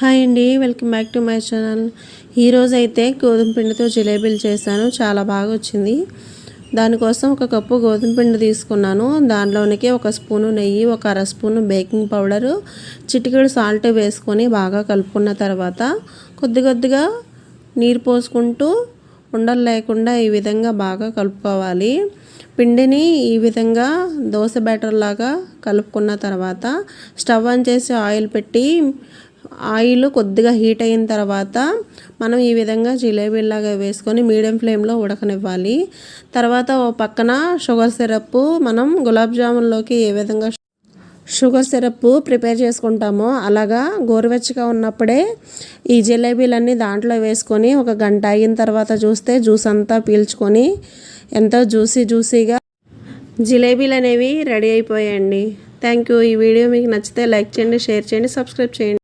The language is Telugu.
హాయ్ అండి welcome back to my channel. ఈరోజు అయితే గోధుమ పిండితో జిలేబీలు చేశాను. చాలా బాగా వచ్చింది. దానికోసం ఒక కప్పు గోధుమ పిండి తీసుకున్నాను. దానిలోనికి ఒక స్పూను నెయ్యి ఒక అర స్పూను బేకింగ్ పౌడరు చిటికెడు సాల్ట్ వేసుకొని బాగా కలుపుకున్న తర్వాత కొద్ది కొద్దిగా నీరు పోసుకుంటూ ఉండలు లేకుండా ఈ విధంగా బాగా కలుపుకోవాలి. పిండిని ఈ విధంగా దోశ బ్యాటర్ లాగా కలుపుకున్న తర్వాత స్టవ్ ఆన్ చేసి ఆయిల్ పెట్టి ఆయిల్ కొద్దిగా హీట్ అయిన తర్వాత మనం ఈ విధంగా జిలేబీలాగా వేసుకొని మీడియం ఫ్లేమ్లో ఉడకనివ్వాలి. తర్వాత ఓ పక్కన షుగర్ సిరప్ మనం గులాబ్ జామున్లోకి ఏ విధంగా షుగర్ సిరప్ ప్రిపేర్ చేసుకుంటామో అలాగా గోరువెచ్చగా ఉన్నప్పుడే ఈ జిలేబీలన్నీ దాంట్లో వేసుకొని ఒక గంట అయిన తర్వాత చూస్తే జ్యూస్ అంతా పీల్చుకొని ఎంతో జ్యూసీ జ్యూసీగా జిలేబీలు అనేవి రెడీ అయిపోయాయండి. థ్యాంక్ యూ ఈ వీడియో మీకు నచ్చితే లైక్ చేయండి షేర్ చేయండి సబ్స్క్రైబ్ చేయండి.